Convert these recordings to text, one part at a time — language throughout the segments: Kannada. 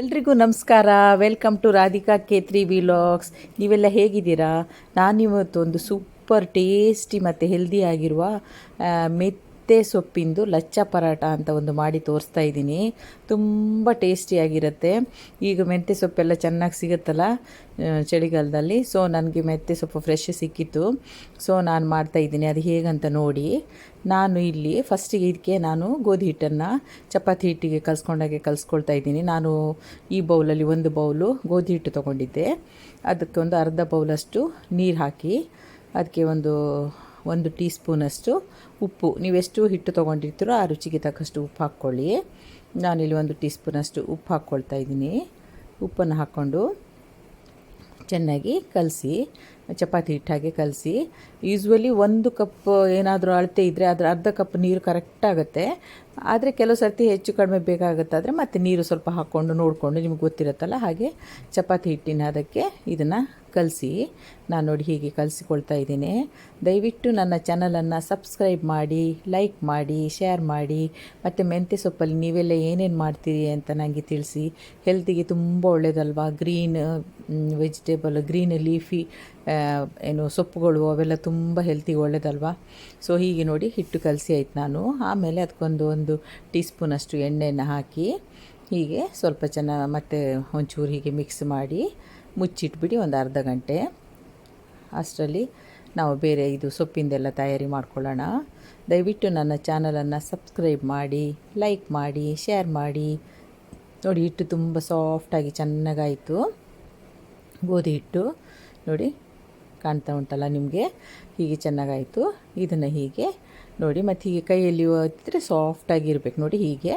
ಎಲ್ರಿಗೂ ನಮಸ್ಕಾರ. Welcome to Radhika Ketri vlogs ನೀವೆಲ್ಲ ಹೇಗಿದ್ದೀರಾ? ನಾನಿವತ್ತು ಒಂದು ಸೂಪರ್ ಟೇಸ್ಟಿ ಮತ್ತು ಹೆಲ್ದಿ ಆಗಿರುವ ಆ, ಮೆತ್ತೆ ಸೊಪ್ಪಿಂದು ಲಚ್ಚ ಪರಾಟ ಅಂತ ಒಂದು ಮಾಡಿ ತೋರಿಸ್ತಾ ಇದ್ದೀನಿ. ತುಂಬ ಟೇಸ್ಟಿಯಾಗಿರುತ್ತೆ ಈಗ ಮೆಂತ್ಯ ಸೊಪ್ಪೆಲ್ಲ ಚೆನ್ನಾಗಿ ಸಿಗುತ್ತಲ್ಲ ಚಳಿಗಾಲದಲ್ಲಿ. ಸೊ ನನಗೆ ಮೆಂತ್ಯ ಸೊಪ್ಪು ಫ್ರೆಶ್ ಸಿಕ್ಕಿತ್ತು. ಸೊ ನಾನು ಮಾಡ್ತಾ ಇದ್ದೀನಿ. ಅದು ಹೇಗಂತ ನೋಡಿ ನಾನು ಇಲ್ಲಿ ಫಸ್ಟಿಗೆ ಇದಕ್ಕೆ ನಾನು ಗೋಧಿ ಹಿಟ್ಟನ್ನು ಚಪಾತಿ ಹಿಟ್ಟಿಗೆ ಕಲಿಸ್ಕೊಂಡಾಗೆ ಕಲಿಸ್ಕೊಳ್ತಾ ಇದ್ದೀನಿ. ನಾನು ಈ ಬೌಲಲ್ಲಿ ಒಂದು ಬೌಲು ಗೋಧಿ ಹಿಟ್ಟು ತೊಗೊಂಡಿದ್ದೆ. ಅದಕ್ಕೆ ಒಂದು ಅರ್ಧ ಬೌಲಷ್ಟು ನೀರು ಹಾಕಿ ಅದಕ್ಕೆ ಒಂದು ಒಂದು ಟೀ ಸ್ಪೂನಷ್ಟು ಉಪ್ಪು ನೀವೆಷ್ಟು ಹಿಟ್ಟು ತೊಗೊಂಡಿರ್ತೀರೋ ಆ ರುಚಿಗೆ ತಕ್ಕಷ್ಟು ಉಪ್ಪು ಹಾಕ್ಕೊಳ್ಳಿ. ನಾನಿಲ್ಲಿ ಒಂದು ಟೀ ಸ್ಪೂನಷ್ಟು ಉಪ್ಪು ಹಾಕ್ಕೊಳ್ತಾ ಇದ್ದೀನಿ. ಉಪ್ಪನ್ನು ಹಾಕ್ಕೊಂಡು ಚೆನ್ನಾಗಿ ಕಲಸಿ. ಚಪಾತಿ ಹಿಟ್ಟಾಗೆ ಕಲಸಿ ಯೂಸ್ವಲಿ ಒಂದು ಕಪ್ ಏನಾದರೂ ಅಳತೆ ಇದ್ದರೆ ಅದರ ಅರ್ಧ ಕಪ್ ನೀರು ಕರೆಕ್ಟ್ ಆಗುತ್ತೆ. ಆದರೆ ಕೆಲವು ಸರ್ತಿ ಹೆಚ್ಚು ಕಡಿಮೆ ಬೇಕಾಗುತ್ತಾದರೆ ಮತ್ತೆ ನೀರು ಸ್ವಲ್ಪ ಹಾಕ್ಕೊಂಡು ನೋಡಿಕೊಂಡು ನಿಮ್ಗೆ ಗೊತ್ತಿರುತ್ತಲ್ಲ, ಹಾಗೆ ಚಪಾತಿ ಹಿಟ್ಟಿನ ಅದಕ್ಕೆ ಇದನ್ನು ಕಲಸಿ, ನಾನು ನೋಡಿ ಹೀಗೆ ಕಲಿಸಿಕೊಳ್ತಾ ಇದ್ದೀನಿ. ದಯವಿಟ್ಟು ನನ್ನ ಚಾನಲನ್ನು ಸಬ್ಸ್ಕ್ರೈಬ್ ಮಾಡಿ ಲೈಕ್ ಮಾಡಿ ಶೇರ್ ಮಾಡಿ, ಮತ್ತು ಮೆಂತ್ಯ ಸೊಪ್ಪಲ್ಲಿ ನೀವೆಲ್ಲ ಏನೇನು ಮಾಡ್ತೀರಿ ಅಂತ ನನಗೆ ತಿಳಿಸಿ. ಹೆಲ್ತಿಗೆ ತುಂಬ ಒಳ್ಳೆಯದಲ್ವಾ ಗ್ರೀನ್ ವೆಜಿಟೇಬಲ್ ಗ್ರೀನ್ ಲೀಫಿ ಏನು ಸೊಪ್ಪುಗಳು ಅವೆಲ್ಲ ತುಂಬ ಹೆಲ್ತಿಗೆ ಒಳ್ಳೇದಲ್ವಾ? ಸೊ ಹೀಗೆ ನೋಡಿ ಹಿಟ್ಟು ಕಲಸಿ ಆಯ್ತು ನಾನು. ಆಮೇಲೆ ಅದಕ್ಕೊಂದು ಒಂದು ಟೀ ಸ್ಪೂನಷ್ಟು ಎಣ್ಣೆಯನ್ನು ಹಾಕಿ ಹೀಗೆ ಸ್ವಲ್ಪ ಚೆನ್ನಾಗಿ ಮತ್ತೆ ಒಂಚೂರು ಹೀಗೆ ಮಿಕ್ಸ್ ಮಾಡಿ ಮುಚ್ಚಿಟ್ಬಿಡಿ ಒಂದು ಅರ್ಧ ಗಂಟೆ. ಅಷ್ಟರಲ್ಲಿ ನಾವು ಬೇರೆ ಇದು ಸೊಪ್ಪಿಂದೆಲ್ಲ ತಯಾರಿ ಮಾಡ್ಕೊಳ್ಳೋಣ. ದಯವಿಟ್ಟು ನನ್ನ ಚಾನಲನ್ನು ಸಬ್ಸ್ಕ್ರೈಬ್ ಮಾಡಿ, ಲೈಕ್ ಮಾಡಿ ಶೇರ್ ಮಾಡಿ. ನೋಡಿ, ಹಿಟ್ಟು ತುಂಬ ಸಾಫ್ಟಾಗಿ ಚೆನ್ನಾಗಾಯಿತು. ಗೋಧಿ ಹಿಟ್ಟು ನೋಡಿ. ಕಾಣ್ತಾ ಉಂಟಲ್ಲ ನಿಮಗೆ? ಹೀಗೆ ಚೆನ್ನಾಗಾಯಿತು. ಇದನ್ನು ಹೀಗೆ ನೋಡಿ, ಮತ್ತು ಹೀಗೆ ಕೈಯಲ್ಲಿ ಒತ್ತಿದ್ರೆ ಸಾಫ್ಟಾಗಿರ್ಬೇಕು ನೋಡಿ ಹೀಗೆ.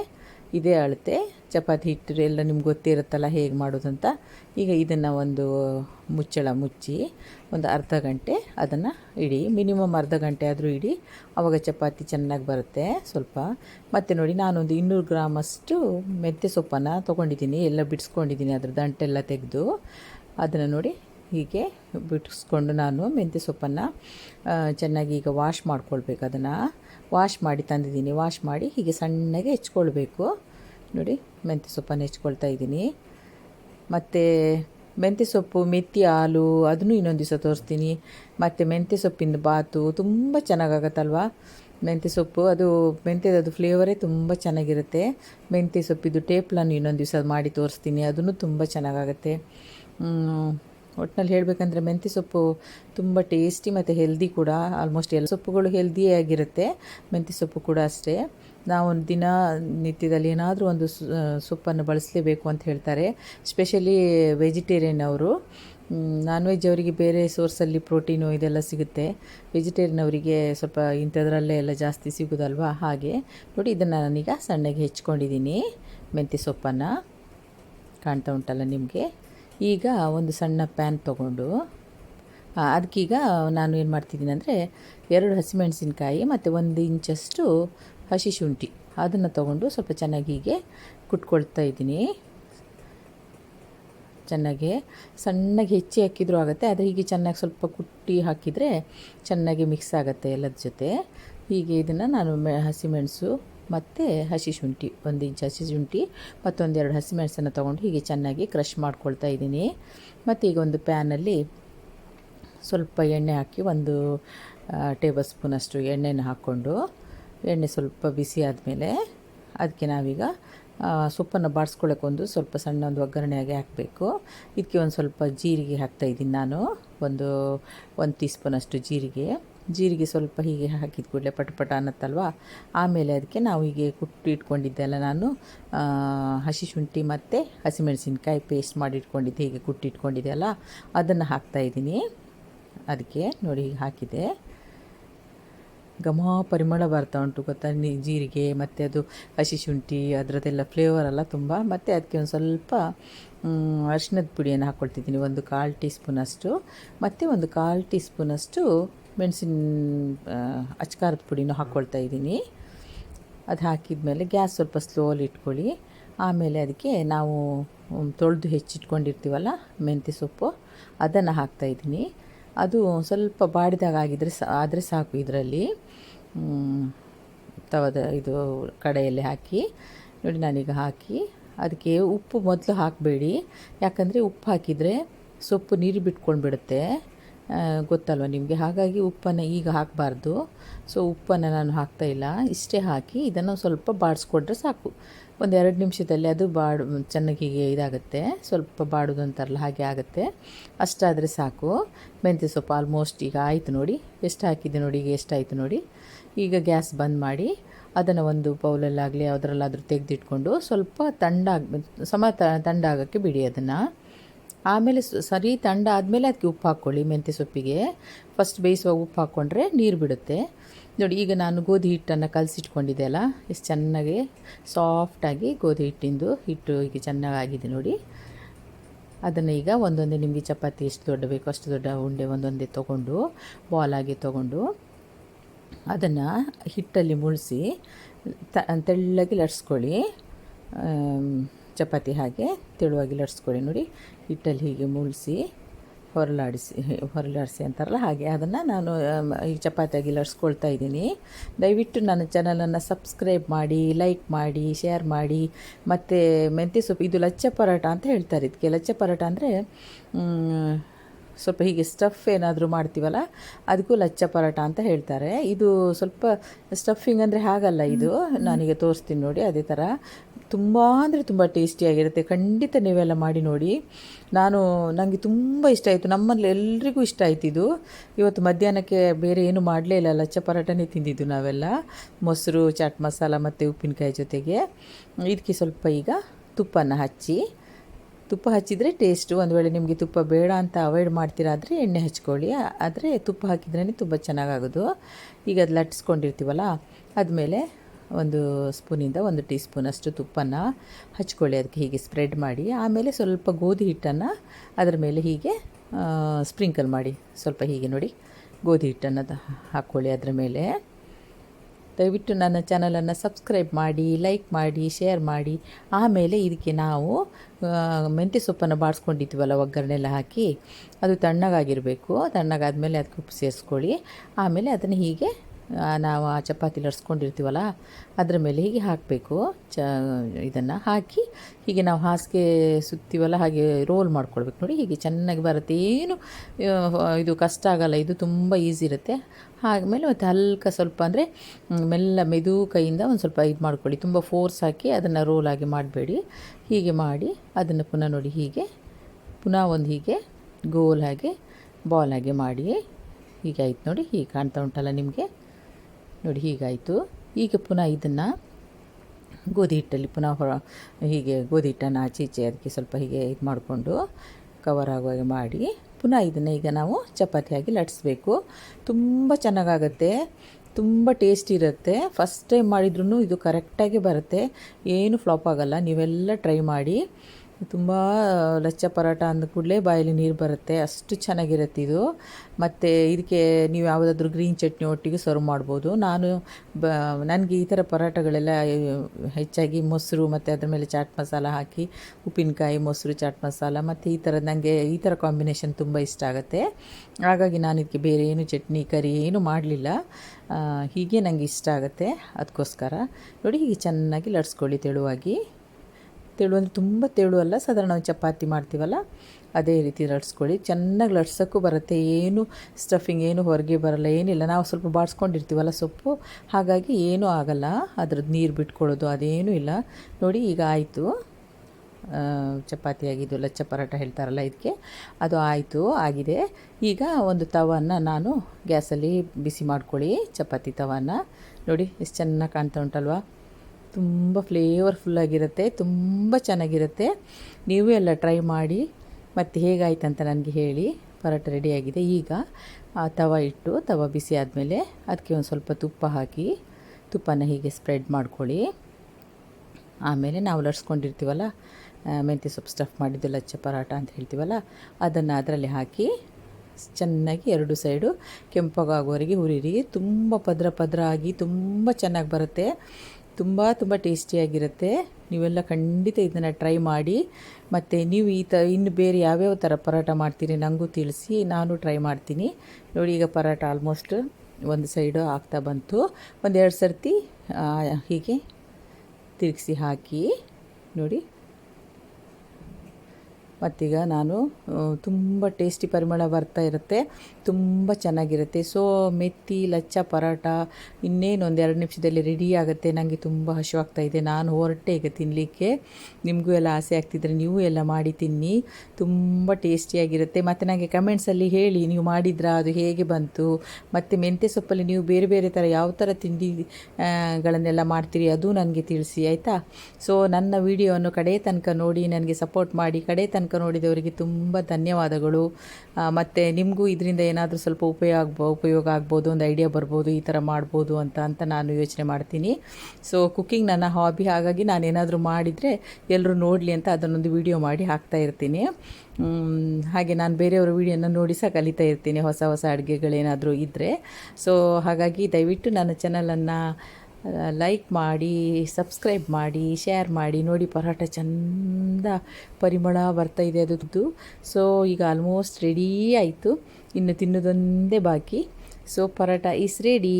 ಇದೇ ಅಳತೆ. ಚಪಾತಿ ಹಿಟ್ಟು ಎಲ್ಲ ನಿಮ್ಗೆ ಗೊತ್ತಿರುತ್ತಲ್ಲ ಹೇಗೆ ಮಾಡೋದಂತ ಈಗ ಇದನ್ನು ಒಂದು ಮುಚ್ಚಳ ಮುಚ್ಚಿ ಒಂದು ಅರ್ಧ ಗಂಟೆ ಅದನ್ನು ಇಡಿ. ಮಿನಿಮಮ್ ಅರ್ಧ ಗಂಟೆ ಆದರೂ ಇಡಿ. ಆವಾಗ ಚಪಾತಿ ಚೆನ್ನಾಗಿ ಬರುತ್ತೆ ಸ್ವಲ್ಪ. ಮತ್ತು ನೋಡಿ, ನಾನೊಂದು ಇನ್ನೂರು ಗ್ರಾಮಷ್ಟು ಮೆಂತ್ಯ ಸೊಪ್ಪನ್ನು ತೊಗೊಂಡಿದ್ದೀನಿ. ಎಲ್ಲ ಬಿಡಿಸ್ಕೊಂಡಿದ್ದೀನಿ. ಅದ್ರ ದಂಟೆಲ್ಲ ತೆಗೆದು. ಅದನ್ನು ನೋಡಿ ಹೀಗೆ ಬಿಡಿಸ್ಕೊಂಡು ನಾನು ಮೆಂತ್ಯ ಸೊಪ್ಪನ್ನು ಚೆನ್ನಾಗಿ ಈಗ ವಾಶ್ ಮಾಡ್ಕೊಳ್ಬೇಕು ಅದನ್ನು. ವಾಶ್ ಮಾಡಿ ತಂದಿದ್ದೀನಿ. ವಾಶ್ ಮಾಡಿ ಹೀಗೆ ಸಣ್ಣಗೆ ಹೆಚ್ಕೊಳ್ಬೇಕು. ನೋಡಿ, ಮೆಂತ್ಯ ಸೊಪ್ಪನ್ನು ಹೆಚ್ಕೊಳ್ತಾ ಇದ್ದೀನಿ. ಮತ್ತು ಮೆಂತ್ಯ ಸೊಪ್ಪು, ಮೆತ್ತಿ ಹಾಲು ಅದನ್ನು ಇನ್ನೊಂದು ದಿವಸ ತೋರಿಸ್ತೀನಿ. ಮತ್ತು ಮೆಂತ್ಯ ಸೊಪ್ಪಿಂದು ಬಾತು ತುಂಬ ಚೆನ್ನಾಗಾಗತ್ತಲ್ವ? ಮೆಂತ್ಯ ಸೊಪ್ಪು, ಅದು ಮೆಂತ್ಯದದು ಫ್ಲೇವರೇ ತುಂಬ ಚೆನ್ನಾಗಿರುತ್ತೆ. ಮೆಂತ್ಯ ಸೊಪ್ಪಿದು ಟೇಪ್ಲನ್ನು ಇನ್ನೊಂದು ದಿವಸ ಮಾಡಿ ತೋರಿಸ್ತೀನಿ. ಅದನ್ನು ತುಂಬ ಚೆನ್ನಾಗಾಗತ್ತೆ. ಒಟ್ಟಿನಲ್ಲಿ ಹೇಳಬೇಕಂದ್ರೆ ಮೆಂತ್ಯ ಸೊಪ್ಪು ತುಂಬ ಟೇಸ್ಟಿ ಮತ್ತು ಹೆಲ್ದಿ ಕೂಡ ಆಲ್ಮೋಸ್ಟ್ ಎಲ್ಲ ಸೊಪ್ಪುಗಳು ಹೆಲ್ದಿಯೇ ಆಗಿರುತ್ತೆ, ಮೆಂತ್ಯ ಸೊಪ್ಪು ಕೂಡ ಅಷ್ಟೇ. ನಾವು ಒಂದು ದಿನ ನಿತ್ಯದಲ್ಲಿ ಏನಾದರೂ ಒಂದು ಸೊಪ್ಪನ್ನು ಬಳಸಲೇಬೇಕು ಅಂತ ಹೇಳ್ತಾರೆ. ಸ್ಪೆಷಲಿ ವೆಜಿಟೇರಿಯನ್ ಅವರು. ನಾನ್ ವೆಜ್ ಅವರಿಗೆ ಬೇರೆ ಸೋರ್ಸಲ್ಲಿ ಪ್ರೋಟೀನು ಇದೆಲ್ಲ ಸಿಗುತ್ತೆ. ವೆಜಿಟೇರಿಯನ್ ಅವರಿಗೆ ಸ್ವಲ್ಪ ಇಂಥದ್ರಲ್ಲೇ ಎಲ್ಲ ಜಾಸ್ತಿ ಸಿಗೋದಲ್ವಾ? ಹಾಗೆ. ನೋಡಿ, ಇದನ್ನು ನಾನೀಗ ಸಣ್ಣಗೆ ಹೆಚ್ಕೊಂಡಿದ್ದೀನಿ ಮೆಂತ್ಯ ಸೊಪ್ಪನ್ನು. ಕಾಣ್ತಾ ಉಂಟಲ್ಲ ನಿಮಗೆ? ಈಗ ಒಂದು ಸಣ್ಣ ಪ್ಯಾನ್ ತೊಗೊಂಡು ಅದಕ್ಕೀಗ ನಾನು ಏನು ಮಾಡ್ತಿದ್ದೀನಿ ಅಂದರೆ ಎರಡು ಹಸಿಮೆಣಸಿನಕಾಯಿ ಮತ್ತು ಒಂದು ಇಂಚಷ್ಟು ಹಸಿ ಶುಂಠಿ ಅದನ್ನು ತೊಗೊಂಡು ಸ್ವಲ್ಪ ಚೆನ್ನಾಗಿ ಹೀಗೆ ಕುಟ್ಕೊಳ್ತಾ ಇದ್ದೀನಿ. ಚೆನ್ನಾಗಿ ಸಣ್ಣಗೆ ಹೆಚ್ಚಿ ಹಾಕಿದರೂ ಆಗುತ್ತೆ, ಆದರೆ ಹೀಗೆ ಚೆನ್ನಾಗಿ ಸ್ವಲ್ಪ ಕುಟ್ಟಿ ಹಾಕಿದರೆ ಚೆನ್ನಾಗಿ ಮಿಕ್ಸ್ ಆಗುತ್ತೆ ಎಲ್ಲದ ಜೊತೆ. ಹೀಗೆ ಇದನ್ನು ನಾನು ಮೆ ಹಸಿಮೆಣಸು ಮತ್ತು ಹಸಿ ಶುಂಠಿ, ಒಂದು ಇಂಚ್ ಹಸಿ ಶುಂಠಿ ಮತ್ತೊಂದೆರಡು ಹಸಿಮೆಣಸನ್ನು ತೊಗೊಂಡು ಹೀಗೆ ಚೆನ್ನಾಗಿ ಕ್ರಷ್ ಮಾಡ್ಕೊಳ್ತಾ ಇದ್ದೀನಿ. ಮತ್ತು ಈಗ ಒಂದು ಪ್ಯಾನಲ್ಲಿ ಸ್ವಲ್ಪ ಎಣ್ಣೆ ಹಾಕಿ ಒಂದು ಟೇಬಲ್ ಸ್ಪೂನಷ್ಟು ಎಣ್ಣೆನ ಹಾಕ್ಕೊಂಡು, ಎಣ್ಣೆ ಸ್ವಲ್ಪ ಬಿಸಿ ಆದಮೇಲೆ ಅದಕ್ಕೆ ನಾವೀಗ ಸೊಪ್ಪನ್ನು ಬಾಡಿಸ್ಕೊಳ್ಳೋಕ್ಕೊಂದು ಸ್ವಲ್ಪ ಸಣ್ಣ ಒಂದು ಒಗ್ಗರಣೆಯಾಗಿ ಹಾಕಬೇಕು. ಇದಕ್ಕೆ ಒಂದು ಸ್ವಲ್ಪ ಜೀರಿಗೆ ಹಾಕ್ತಾಯಿದ್ದೀನಿ ನಾನು, ಒಂದು ಒಂದು ಟೀ ಸ್ಪೂನಷ್ಟು ಜೀರಿಗೆ. ಜೀರಿಗೆ ಸ್ವಲ್ಪ ಹೀಗೆ ಹಾಕಿದ ಕೂಡಲೇ ಪಟಪಟ ಪಟ ಅನ್ನತ್ತಲ್ವ? ಆಮೇಲೆ ಅದಕ್ಕೆ ನಾವು ಹೀಗೆ ಕುಟ್ಟಿ ಇಟ್ಕೊಂಡಿದ್ದೆಲ್ಲ ನಾನು ಹಸಿ ಶುಂಠಿ ಮತ್ತು ಹಸಿಮೆಣಸಿನ್ಕಾಯಿ ಪೇಸ್ಟ್ ಮಾಡಿ ಇಟ್ಕೊಂಡಿದ್ದೆ ಹೀಗೆ ಕುಟ್ಟಿ ಇಟ್ಕೊಂಡಿದ್ದೆ ಅಲ್ಲ? ಅದನ್ನು ಹಾಕ್ತಾ ಇದ್ದೀನಿ. ಅದಕ್ಕೆ ನೋಡಿ ಹೀಗೆ ಹಾಕಿದೆ. ಘಮ ಪರಿಮಳ ಬರ್ತಾ ಉಂಟು ಗೊತ್ತಾ? ನೀ ಜೀರಿಗೆ ಮತ್ತು ಅದು ಹಸಿ ಶುಂಠಿ ಫ್ಲೇವರ್ ಎಲ್ಲ ತುಂಬ. ಮತ್ತು ಅದಕ್ಕೆ ಒಂದು ಸ್ವಲ್ಪ ಮ್, ಅರಿಶಿಣದ ಪುಡಿಯನ್ನು ಹಾಕ್ಕೊಳ್ತಿದ್ದೀನಿ ಒಂದು ಕಾಲು ಟೀ ಸ್ಪೂನಷ್ಟು ಮತ್ತು ಒಂದು ಕಾಲು ಟೀ ಸ್ಪೂನಷ್ಟು ಮೆಣಸಿನ ಅಚ್ಕಾರದ ಪುಡಿನೂ ಹಾಕ್ಕೊಳ್ತಾ ಇದ್ದೀನಿ. ಅದು ಹಾಕಿದ ಮೇಲೆ ಗ್ಯಾಸ್ ಸ್ವಲ್ಪ ಸ್ಲೋಲಿ ಇಟ್ಕೊಳ್ಳಿ. ಆಮೇಲೆ ಅದಕ್ಕೆ ನಾವು ತೊಳೆದು ಹೆಚ್ಚಿಟ್ಕೊಂಡಿರ್ತೀವಲ್ಲ ಮೆಂತ್ಯ ಸೊಪ್ಪು ಅದನ್ನು ಹಾಕ್ತಾಯಿದ್ದೀನಿ ಅದು ಸ್ವಲ್ಪ ಬಾಡಿದಾಗ ಆಗಿದ್ರೆ ಸಾ ಆದರೆ ಸಾಕು ಇದರಲ್ಲಿ. ತವದ ಇದು ಕಡೆಯಲ್ಲಿ ಹಾಕಿ ನೋಡಿ ನಾನೀಗ ಹಾಕಿ ಅದಕ್ಕೆ ಉಪ್ಪು ಮೊದಲು ಹಾಕಬೇಡಿ. ಯಾಕಂದರೆ ಉಪ್ಪು ಹಾಕಿದರೆ ಸೊಪ್ಪು ನೀರು ಬಿಟ್ಕೊಂಡ್ಬಿಡುತ್ತೆ. ಆ, ಗೊತ್ತಲ್ವ ನಿಮಗೆ? ಹಾಗಾಗಿ ಉಪ್ಪನ್ನು ಈಗ ಹಾಕಬಾರ್ದು. ಸೊ ಉಪ್ಪನ್ನು ನಾನು ಹಾಕ್ತಾ ಇಲ್ಲ. ಇಷ್ಟೇ ಹಾಕಿ ಇದನ್ನು ಸ್ವಲ್ಪ ಬಾಡಿಸ್ಕೊಂಡ್ರೆ ಸಾಕು. ಒಂದು ಎರಡು ನಿಮಿಷದಲ್ಲಿ ಅದು ಬಾಡು, ಚೆನ್ನಾಗಿ ಇದಾಗುತ್ತೆ. ಸ್ವಲ್ಪ ಬಾಡೋದು ಅಂತಾರಲ್ಲ, ಹಾಗೆ ಆಗುತ್ತೆ. ಅಷ್ಟಾದರೆ ಸಾಕು. ಮೆಂತ್ಯ ಸೊಪ್ಪು ಆಲ್ಮೋಸ್ಟ್ ಈಗ ಆಯಿತು ನೋಡಿ. ಎಷ್ಟು ಹಾಕಿದ್ದೆ ನೋಡಿ, ಈಗ ಎಷ್ಟಾಯಿತು ನೋಡಿ. ಈಗ ಗ್ಯಾಸ್ ಬಂದ್ ಮಾಡಿ ಅದನ್ನು ಒಂದು ಪೌಲಲ್ಲಾಗಲಿ ಯಾವುದ್ರಲ್ಲಾದರೂ ತೆಗೆದಿಟ್ಕೊಂಡು ಸ್ವಲ್ಪ ತಂಡಾಗ, ಸಮ ತ- ತಂಡಾಗಕ್ಕೆ ಬಿಡಿ ಅದನ್ನು. ಆಮೇಲೆ ಸರಿ ತಂಡ ಆದಮೇಲೆ ಅದಕ್ಕೆ ಉಪ್ಪು ಹಾಕ್ಕೊಳ್ಳಿ, ಮೆಂತ್ಯ ಸೊಪ್ಪಿಗೆ. ಫಸ್ಟ್ ಬೇಯಿಸುವಾಗ ಉಪ್ಪು ಹಾಕ್ಕೊಂಡ್ರೆ ನೀರು ಬಿಡುತ್ತೆ. ನೋಡಿ, ಈಗ ನಾನು ಗೋಧಿ ಹಿಟ್ಟನ್ನು ಕಲಸಿಟ್ಕೊಂಡಿದ್ದೆ ಅಲ್ಲ? ಎಷ್ಟು ಚೆನ್ನಾಗಿ ಸಾಫ್ಟಾಗಿ ಗೋಧಿ ಹಿಟ್ಟಿಂದು ಹಿಟ್ಟು ಈಗ ಚೆನ್ನಾಗಾಗಿದೆ ನೋಡಿ. ಅದನ್ನು ಈಗ ಒಂದೊಂದೇ ನಿಮಗೆ ಚಪಾತಿ ಎಷ್ಟು ದೊಡ್ಡ ಬೇಕೋ ಅಷ್ಟು ದೊಡ್ಡ ಉಂಡೆ ಒಂದೊಂದೇ ತೊಗೊಂಡು ಬಾಲಾಗಿ ತೊಗೊಂಡು ಅದನ್ನು ಹಿಟ್ಟಲ್ಲಿ ಮುಳಿಸಿ ತೆಳ್ಳಗೆ ಲಟ್ಸ್ಕೊಳ್ಳಿ. ಚಪಾತಿ ಹಾಗೆ ತೆಳುವಾಗಿ ಲಟ್ಸ್ಕೊಳ್ಳಿ ನೋಡಿ. ಹಿಟ್ಟಲ್ಲಿ ಹೀಗೆ ಮೂಳಿಸಿ ಹೊರಲಾಡಿಸಿ ಹೊರಲಾಡಿಸಿ ಅಂತಾರಲ್ಲ ಹಾಗೆ. ಅದನ್ನು ನಾನು ಈ ಚಪಾತಿಯಾಗಿ ಲಡ್ಸ್ಕೊಳ್ತಾ ಇದ್ದೀನಿ. ದಯವಿಟ್ಟು ನನ್ನ ಚಾನಲನ್ನು ಸಬ್ಸ್ಕ್ರೈಬ್ ಮಾಡಿ ಲೈಕ್ ಮಾಡಿ ಶೇರ್ ಮಾಡಿ. ಮತ್ತು ಮೆಂತ್ಯ ಸೊಪ್ಪು, ಇದು ಲಚ್ಚ ಪರೋಟ ಅಂತ ಹೇಳ್ತಾರೆ. ಇದಕ್ಕೆ ಲಚ್ಚ ಪರೋಟ ಅಂದರೆ ಸ್ವಲ್ಪ ಹೀಗೆ ಸ್ಟಫ್ ಏನಾದರೂ ಮಾಡ್ತೀವಲ್ಲ ಅದಕ್ಕೂ ಲಚ್ಚ ಪರೋಟ ಅಂತ ಹೇಳ್ತಾರೆ. ಇದು ಸ್ವಲ್ಪ ಸ್ಟಫಿಂಗ್ ಅಂದರೆ ಹಾಗಲ್ಲ ಇದು. ನಾನೀಗ ತೋರಿಸ್ತೀನಿ ನೋಡಿ ಅದೇ ಥರ ತುಂಬ ಅಂದರೆ ತುಂಬ ಟೇಸ್ಟಿಯಾಗಿರುತ್ತೆ ಖಂಡಿತ ನೀವೆಲ್ಲ ಮಾಡಿ ನೋಡಿ. ನಾನು ನನಗೆ ತುಂಬ ಇಷ್ಟ ಆಯಿತು. ನಮ್ಮಲ್ಲಿ ಎಲ್ರಿಗೂ ಇಷ್ಟ ಆಯ್ತು ಇದು. ಇವತ್ತು ಮಧ್ಯಾಹ್ನಕ್ಕೆ ಬೇರೆ ಏನು ಮಾಡಲೇ ಇಲ್ಲ. ಲಚ್ಚ ಪರೋಟನೇ ತಿಂದಿದ್ದು ನಾವೆಲ್ಲ. ಮೊಸರು ಚಾಟ್ ಮಸಾಲ ಮತ್ತು ಉಪ್ಪಿನಕಾಯಿ ಜೊತೆಗೆ. ಇದಕ್ಕೆ ಸ್ವಲ್ಪ ಈಗ ತುಪ್ಪನ ಹಚ್ಚಿ ತುಪ್ಪ ಹಚ್ಚಿದರೆ ಟೇಸ್ಟು ಒಂದು ವೇಳೆ ನಿಮಗೆ ತುಪ್ಪ ಬೇಡ ಅಂತ ಅವಾಯ್ಡ್ ಮಾಡ್ತೀರಾದರೆ ಎಣ್ಣೆ ಹಚ್ಕೊಳ್ಳಿ. ಆದರೆ ತುಪ್ಪ ಹಾಕಿದ್ರೇ ತುಂಬ ಚೆನ್ನಾಗಾಗೋದು. ಈಗ ಅದು ಲಟ್ಟಿಸ್ಕೊಂಡಿರ್ತೀವಲ್ಲ ಆದಮೇಲೆ ಒಂದು ಸ್ಪೂನಿಂದ ಒಂದು ಟೀ ಸ್ಪೂನಷ್ಟು ತುಪ್ಪನ ಹಚ್ಕೊಳ್ಳಿ. ಅದಕ್ಕೆ ಹೀಗೆ ಸ್ಪ್ರೆಡ್ ಮಾಡಿ, ಆಮೇಲೆ ಸ್ವಲ್ಪ ಗೋಧಿ ಹಿಟ್ಟನ್ನು ಅದರ ಮೇಲೆ ಹೀಗೆ ಸ್ಪ್ರಿಂಕಲ್ ಮಾಡಿ. ಸ್ವಲ್ಪ ಹೀಗೆ ನೋಡಿ, ಗೋಧಿ ಹಿಟ್ಟನ್ನು ಹಾಕ್ಕೊಳ್ಳಿ ಅದರ ಮೇಲೆ. ದಯವಿಟ್ಟು ನನ್ನ ಚಾನಲನ್ನು ಸಬ್ಸ್ಕ್ರೈಬ್ ಮಾಡಿ, ಲೈಕ್ ಮಾಡಿ, ಶೇರ್ ಮಾಡಿ. ಆಮೇಲೆ ಇದಕ್ಕೆ ನಾವು ಮೆಂತ್ಯ ಸೊಪ್ಪನ್ನು ಒಗ್ಗರಣೆ ಒಗ್ಗರಣೆಲ್ಲ ಹಾಕಿ, ಅದು ತಣ್ಣಗಾಗಿರಬೇಕು. ತಣ್ಣಗಾದ್ಮೇಲೆ ಅದಕ್ಕೆ ಉಪ್ಪು ಸೇರಿಸ್ಕೊಳ್ಳಿ. ಆಮೇಲೆ ಅದನ್ನು ಹೀಗೆ ನಾವು ಆ ಚಪಾತಿ ಲಡ್ಸ್ಕೊಂಡಿರ್ತೀವಲ್ಲ, ಅದರ ಮೇಲೆ ಹೀಗೆ ಹಾಕಬೇಕು. ಚ, ಇದನ್ನು ಹಾಕಿ ಹೀಗೆ ನಾವು ಹಾಸಿಗೆ ಸುತ್ತೀವಲ್ಲ, ಹಾಗೆ ರೋಲ್ ಮಾಡ್ಕೊಳ್ಬೇಕು. ನೋಡಿ ಹೀಗೆ ಚೆನ್ನಾಗಿ ಬರುತ್ತೆ. ಏನು ಇದು ಕಷ್ಟ ಆಗಲ್ಲ, ಇದು ತುಂಬ ಈಸಿ ಇರುತ್ತೆ. ಆಮೇಲೆ ಮತ್ತು ಹಲ್ಕ ಸ್ವಲ್ಪ ಅಂದರೆ ಮೆಲ್ಲ ಮೆದು ಕೈಯಿಂದ ಒಂದು ಸ್ವಲ್ಪ ಇದು ಮಾಡ್ಕೊಳ್ಳಿ. ತುಂಬ ಫೋರ್ಸ್ ಹಾಕಿ ಅದನ್ನು ರೋಲ್ ಆಗಿ ಮಾಡಬೇಡಿ. ಹೀಗೆ ಮಾಡಿ ಅದನ್ನು ಪುನಃ ನೋಡಿ ಹೀಗೆ, ಪುನಃ ಒಂದು ಹೀಗೆ ಗೋಲ್ ಹಾಗೆ ಬಾಲ್ ಹಾಗೆ ಮಾಡಿ. ಹೀಗೆ ಆಯ್ತು ನೋಡಿ, ಹೀಗೆ ಕಾಣ್ತಾ ಉಂಟಲ್ಲ ನಿಮಗೆ? ನೋಡಿ ಹೀಗಾಯಿತು. ಈಗ ಪುನಃ ಇದನ್ನು ಗೋಧಿ ಹಿಟ್ಟಲ್ಲಿ ಪುನಃ ಹೊರ ಹೀಗೆ ಗೋಧಿ ಹಿಟ್ಟನ್ನು ಆಚೆ ಈಚೆ ಅದಕ್ಕೆ ಸ್ವಲ್ಪ ಹೀಗೆ ಇದು ಮಾಡಿಕೊಂಡು ಕವರ್ ಹಾಗೆ ಮಾಡಿ ಪುನಃ ಇದನ್ನು ಈಗ ನಾವು ಚಪಾತಿಯಾಗಿ ಲಟ್ಟಿಸ್ಬೇಕು. ತುಂಬ ಚೆನ್ನಾಗಾಗತ್ತೆ. ತುಂಬ ಟೇಸ್ಟ್ ಇರುತ್ತೆ. ಫಸ್ಟ್ ಟೈಮ್ ಮಾಡಿದ್ರೂ ಇದು ಕರೆಕ್ಟಾಗಿ ಬರುತ್ತೆ. ಏನು ಫ್ಲಾಪ್ ಆಗಲ್ಲ. ನೀವೆಲ್ಲ ಟ್ರೈ ಮಾಡಿ. ತುಂಬ ಲಚ್ಚ ಪರೋಟ ಅಂದ ಕೂಡಲೇ ಬಾಯಲ್ಲಿ ನೀರು ಬರುತ್ತೆ. ಅಷ್ಟು ಚೆನ್ನಾಗಿರುತ್ತೆ ಇದು. ಮತ್ತು ಇದಕ್ಕೆ ನೀವು ಯಾವುದಾದ್ರೂ ಗ್ರೀನ್ ಚಟ್ನಿ ಒಟ್ಟಿಗೆ ಸರ್ವ್ ಮಾಡ್ಬೋದು. ನಾನು ಬ, ನನಗೆ ಈ ಥರ ಪರೋಟಗಳೆಲ್ಲ ಹೆಚ್ಚಾಗಿ ಮೊಸರು ಮತ್ತು ಅದರ ಮೇಲೆ ಚಾಟ್ ಮಸಾಲ ಹಾಕಿ, ಉಪ್ಪಿನಕಾಯಿ, ಮೊಸರು, ಚಾಟ್ ಮಸಾಲ ಮತ್ತು ಈ ಥರ ನನಗೆ ಈ ಥರ ಕಾಂಬಿನೇಷನ್ ತುಂಬ ಇಷ್ಟ ಆಗುತ್ತೆ. ಹಾಗಾಗಿ ನಾನು ಇದಕ್ಕೆ ಬೇರೆ ಏನು ಚಟ್ನಿ, ಕರಿ ಏನು ಮಾಡಲಿಲ್ಲ. ಹೀಗೆ ನನಗೆ ಇಷ್ಟ ಆಗುತ್ತೆ. ಅದಕ್ಕೋಸ್ಕರ ನೋಡಿ ಹೀಗೆ ಚೆನ್ನಾಗಿ ಲಟ್ಸ್ಕೊಳ್ಳಿ ತೆಳುವಾಗಿ. ತೆಳು ಅಂದರೆ ತುಂಬ ತೆಳು ಅಲ್ಲ, ಸಾಧಾರಣ ನಾವು ಚಪಾತಿ ಮಾಡ್ತೀವಲ್ಲ, ಅದೇ ರೀತಿ ಲಟ್ಸ್ಕೊಳ್ಳಿ ಚೆನ್ನಾಗಿ ಲಟ್ಸೋಕ್ಕೂ ಬರುತ್ತೆ, ಏನು ಸ್ಟಫಿಂಗ್ ಏನು ಹೊರಗೆ ಬರಲ್ಲ, ಏನಿಲ್ಲ. ನಾವು ಸ್ವಲ್ಪ ಬಾಡಿಸ್ಕೊಂಡಿರ್ತೀವಲ್ಲ ಸೊಪ್ಪು, ಹಾಗಾಗಿ ಏನೂ ಆಗಲ್ಲ. ಅದ್ರದ್ದು ನೀರು ಬಿಟ್ಕೊಳ್ಳೋದು, ಅದೇನೂ ಇಲ್ಲ. ನೋಡಿ, ಈಗ ಆಯಿತು. ಚಪಾತಿಯಾಗಿದ್ದು ಲಚ್ಚ ಪರೋಟ ಹೇಳ್ತಾರಲ್ಲ ಇದಕ್ಕೆ ಅದು ಆಯಿತು, ಆಗಿದೆ. ಈಗ ಒಂದು ತವನ್ನ ನಾನು ಗ್ಯಾಸಲ್ಲಿ ಬಿಸಿ ಮಾಡ್ಕೊಳ್ಳಿ, ಚಪಾತಿ ತವನ್ನ. ನೋಡಿ, ಎಷ್ಟು ಚೆನ್ನಾಗಿ ಕಾಣ್ತಾ ಉಂಟಲ್ವಾ? ತುಂಬ ಫ್ಲೇವರ್ಫುಲ್ಲಾಗಿರುತ್ತೆ ತುಂಬ ಚೆನ್ನಾಗಿರುತ್ತೆ. ನೀವು ಎಲ್ಲ ಟ್ರೈ ಮಾಡಿ, ಮತ್ತು ಹೇಗಾಯ್ತು ಅಂತ ನನಗೆ ಹೇಳಿ. ಪರೋಟ ರೆಡಿಯಾಗಿದೆ ಈಗ ತವ ಇಟ್ಟು, ತವ ಬಿಸಿ ಆದಮೇಲೆ ಅದಕ್ಕೆ ಒಂದು ಸ್ವಲ್ಪ ತುಪ್ಪ ಹಾಕಿ ತುಪ್ಪನ ಹೀಗೆ ಸ್ಪ್ರೆಡ್ ಮಾಡ್ಕೊಳ್ಳಿ. ಆಮೇಲೆ ನಾವು ಲಟ್ಸ್ಕೊಂಡಿರ್ತೀವಲ್ಲ ಮೆಂತ್ಯ ಸೊಪ್ಪು ಸ್ಟಫ್ ಮಾಡಿದ್ದು ಲಚ್ಚ ಪರಾಟ ಅಂತ ಹೇಳ್ತೀವಲ್ಲ, ಅದನ್ನು ಅದರಲ್ಲಿ ಹಾಕಿ, ಚೆನ್ನಾಗಿ ಎರಡು ಸೈಡು ಕೆಂಪಗಾಗುವವರೆಗೆ ಹುರಿರಿ. ತುಂಬ ಪದ್ರ ಪದ್ರ ಆಗಿ ತುಂಬ ಚೆನ್ನಾಗಿ ಬರುತ್ತೆ. ತುಂಬ ತುಂಬ ಟೇಸ್ಟಿಯಾಗಿರುತ್ತೆ ನೀವೆಲ್ಲ ಖಂಡಿತ ಇದನ್ನು ಟ್ರೈ ಮಾಡಿ. ಮತ್ತು ನೀವು ಈ ತ, ಇನ್ನು ಬೇರೆ ಯಾವ್ಯಾವ ಥರ ಪರೋಟ ಮಾಡ್ತೀರಿ ನನಗೂ ತಿಳಿಸಿ. ನಾನು ಟ್ರೈ ಮಾಡ್ತೀನಿ. ನೋಡಿ ಈಗ ಪರೋಟ ಆಲ್ಮೋಸ್ಟ್ ಒಂದು ಸೈಡು ಆಗ್ತಾ ಬಂತು. ಒಂದೆರಡು ಸರ್ತಿ ಹೀಗೆ ತಿರುಗಿಸಿ ಹಾಕಿ. ನೋಡಿ. ಮತ್ತೀಗ ನಾನು ತುಂಬ ಟೇಸ್ಟಿ ಪರಿಮಳ ಬರ್ತಾ ಇರುತ್ತೆ. ತುಂಬ ಚೆನ್ನಾಗಿರುತ್ತೆ. ಸೊ ಮೆತ್ತಿ, ಲಚ್ಚ ಪರೋಟ ಇನ್ನೇನು ಒಂದು ಎರಡು ನಿಮಿಷದಲ್ಲಿ ರೆಡಿ ಆಗುತ್ತೆ. ನನಗೆ ತುಂಬ ಹಸಿವಾಗ್ತಾ ಇದೆ. ನಾನು ಹೊರಟೆ ಈಗ ತಿನ್ನಲಿಕ್ಕೆ ನಿಮಗೂ ಎಲ್ಲ ಆಸೆ ಆಗ್ತಿದ್ರೆ ನೀವು ಎಲ್ಲ ಮಾಡಿ ತಿನ್ನಿ. ತುಂಬ ಟೇಸ್ಟಿಯಾಗಿರುತ್ತೆ ಮತ್ತು ನನಗೆ ಕಮೆಂಟ್ಸಲ್ಲಿ ಹೇಳಿ, ನೀವು ಮಾಡಿದ್ರಾ? ಅದು ಹೇಗೆ ಬಂತು? ಮತ್ತು ಮೆಂತ್ಯ ಸೊಪ್ಪಲ್ಲಿ ನೀವು ಬೇರೆ ಬೇರೆ ಥರ ಯಾವ ಥರ ತಿಂಡಿಗಳನ್ನೆಲ್ಲ ಗಳನ್ನೆಲ್ಲ ಮಾಡ್ತೀರಿ? ಅದು ನನಗೆ ತಿಳಿಸಿ, ಆಯಿತಾ? ಸೊ ನನ್ನ ವಿಡಿಯೋವನ್ನು ಕಡೆ ತನಕ ನೋಡಿ ನನಗೆ ಸಪೋರ್ಟ್ ಮಾಡಿ, ಕಡೆ ತನಕ ನೋಡಿದವರಿಗೆ ತುಂಬ ಧನ್ಯವಾದಗಳು. ಮತ್ತು ನಿಮಗೂ ಇದರಿಂದ ಏನಾದರೂ ಸ್ವಲ್ಪ ಉಪಯೋಗ ಉಪಯೋಗ ಆಗ್ಬೋದು, ಒಂದು ಐಡಿಯಾ ಬರ್ಬೋದು, ಈ ಥರ ಮಾಡ್ಬೋದು ಅಂತ ಅಂತ ನಾನು ಯೋಚನೆ ಮಾಡ್ತೀನಿ. ಸೊ ಕುಕ್ಕಿಂಗ್ ನನ್ನ ಹಾಬಿ ಹಾಗಾಗಿ ನಾನು ಏನಾದರೂ ಮಾಡಿದರೆ ಎಲ್ಲರೂ ನೋಡಲಿ ಅಂತ ಅದನ್ನೊಂದು ವಿಡಿಯೋ ಮಾಡಿ ಹಾಕ್ತಾ ಇರ್ತೀನಿ. ಹಾಗೆ ನಾನು ಬೇರೆಯವರ ವಿಡಿಯೋನ ನೋಡಿ ಸಹ ಕಲಿತಾ ಇರ್ತೀನಿ, ಹೊಸ ಹೊಸ ಅಡುಗೆಗಳೇನಾದರೂ ಇದ್ದರೆ ಸೊ ಹಾಗಾಗಿ ದಯವಿಟ್ಟು ನನ್ನ ಚಾನಲನ್ನು ಲೈಕ್ ಮಾಡಿ ಸಬ್ಸ್ಕ್ರೈಬ್ ಮಾಡಿ ಶೇರ್ ಮಾಡಿ. ನೋಡಿ ಪರೋಟ ಚಂದ ಪರಿಮಳ ಬರ್ತಾ ಇದೆ ಅದರದ್ದು. ಸೊ ಈಗ ಆಲ್ಮೋಸ್ಟ್ ರೆಡಿ ಆಯಿತು. ಇನ್ನು ತಿನ್ನೋದೊಂದೇ ಬಾಕಿ. So paratha is ready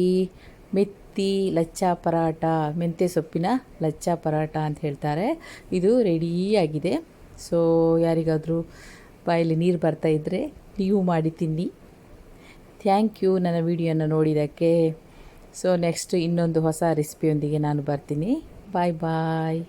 methi lachha paratha ಮೆಂತ್ಯ ಸೊಪ್ಪಿನ ಲಚ್ಚ ಪರಾಟ ಅಂತ ಹೇಳ್ತಾರೆ. ಇದು ರೆಡಿಯಾಗಿದೆ ಸೊ ಯಾರಿಗಾದರೂ ಬಾಯಲ್ಲಿ ನೀರು ಬರ್ತಾ ಇದ್ದರೆ ನೀವು ಮಾಡಿ ತಿನ್ನಿ. ಥ್ಯಾಂಕ್ ಯು ನನ್ನ ವಿಡಿಯೋನ ನೋಡಿದ್ದಕ್ಕೆ. ಸೊ ನೆಕ್ಸ್ಟ್ ಇನ್ನೊಂದು ಹೊಸ ರೆಸಿಪಿಯೊಂದಿಗೆ ನಾನು ಬರ್ತೀನಿ. ಬಾಯ್ ಬಾಯ್